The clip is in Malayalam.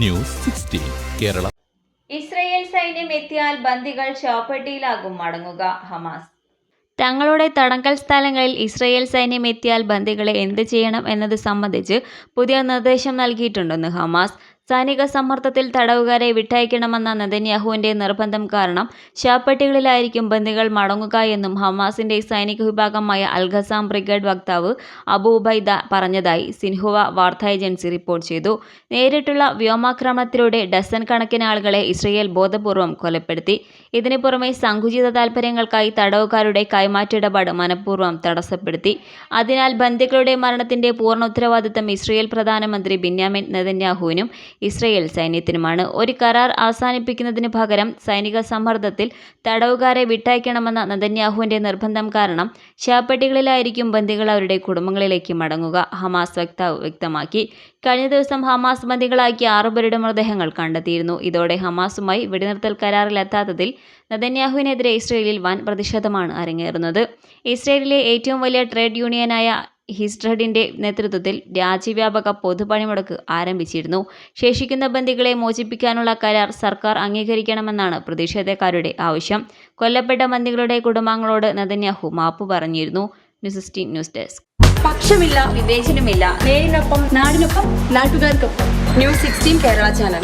News sixteen Kerala. ഇസ്രയേൽ സൈന്യം എത്തിയാൽ ബന്ദികൾ ചോപ്പട്ടിയിലാകും മടങ്ങുക ഹമാസ്. തങ്ങളുടെ തടങ്കൽ സ്ഥലങ്ങളിൽ ഇസ്രയേൽ സൈന്യം എത്തിയാൽ ബന്ദികളെ എന്ത് ചെയ്യണം എന്നത് സംബന്ധിച്ച് പുതിയ നിർദ്ദേശം നൽകിയിട്ടുണ്ടെന്ന് ഹമാസ്. സൈനിക സമ്മർദ്ദത്തിൽ തടവുകാരെ വിട്ടയക്കണമെന്ന നെതന്യാഹുവിന്റെ നിർബന്ധം കാരണം ശവപ്പെട്ടികളിലായിരിക്കും ബന്ദികൾ മടങ്ങുക എന്നും ഹമാസിന്റെ സൈനിക വിഭാഗമായ അൽഖസാം ബ്രിഗേഡ് വക്താവ് അബൂബൈദ പറഞ്ഞതായി സിൻഹുവ വാർത്താ ഏജൻസി റിപ്പോർട്ട് ചെയ്തു. നേരിട്ടുള്ള വ്യോമാക്രമണത്തിലൂടെ ഡസൻ കണക്കിന് ആളുകളെ ഇസ്രയേൽ ബോധപൂർവം കൊലപ്പെടുത്തി. ഇതിനു പുറമെ സങ്കുചിത താൽപ്പര്യങ്ങൾക്കായി തടവുകാരുടെ കൈമാറ്റ ഇടപാട് മനഃപൂർവം തടസ്സപ്പെടുത്തി. അതിനാൽ ബന്ദികളുടെ മരണത്തിന്റെ പൂർണ ഉത്തരവാദിത്തം ഇസ്രയേൽ പ്രധാനമന്ത്രി ബിന്യാമിൻ നെതന്യാഹുവിനും ഇസ്രയേൽ സൈന്യത്തിനുമാണ്. ഒരു കരാർ അവസാനിപ്പിക്കുന്നതിന് പകരം സൈനിക സമ്മർദ്ദത്തിൽ തടവുകാരെ വിട്ടയക്കണമെന്ന നദന്യാഹുവിന്റെ നിർബന്ധം കാരണം ശവപ്പെട്ടികളിലായിരിക്കും ബന്ദികൾ അവരുടെ കുടുംബങ്ങളിലേക്ക് മടങ്ങുക. ഹമാസ് വക്താവ് വ്യക്തമാക്കി. കഴിഞ്ഞ ദിവസം ഹമാസ് ബന്ദികളാക്കിയ ആറുപേരുടെ മൃതദേഹങ്ങൾ കണ്ടെത്തിയിരുന്നു. ഇതോടെ ഹമാസുമായി വെടിനിർത്തൽ കരാറിലെത്താത്തതിൽ നദന്യാഹുവിനെതിരെ ഇസ്രയേലിൽ വൻ പ്രതിഷേധമാണ് അരങ്ങേറുന്നത്. ഇസ്രയേലിലെ ഏറ്റവും വലിയ ട്രേഡ് യൂണിയനായ ഹിസ്ട്രഡിന്റെ നേതൃത്വത്തിൽ രാജ്യവ്യാപക പൊതുപണിമുടക്ക് ആരംഭിച്ചിരുന്നു. ശേഷിക്കുന്ന ബന്ദികളെ മോചിപ്പിക്കാനുള്ള കരാർ സർക്കാർ അംഗീകരിക്കണമെന്നാണ് പ്രതിഷേധക്കാരുടെ ആവശ്യം. കൊല്ലപ്പെട്ട ബന്ദികളുടെ കുടുംബാംഗങ്ങളോട് നദന്യാഹു മാപ്പ് പറഞ്ഞിരുന്നു. News news desk. പക്ഷമില്ല വിവേചനമില്ല. നേരിനൊപ്പം നാടിനൊപ്പം നാട്ടുകാർക്കൊപ്പം. News sixteen Kerala channel.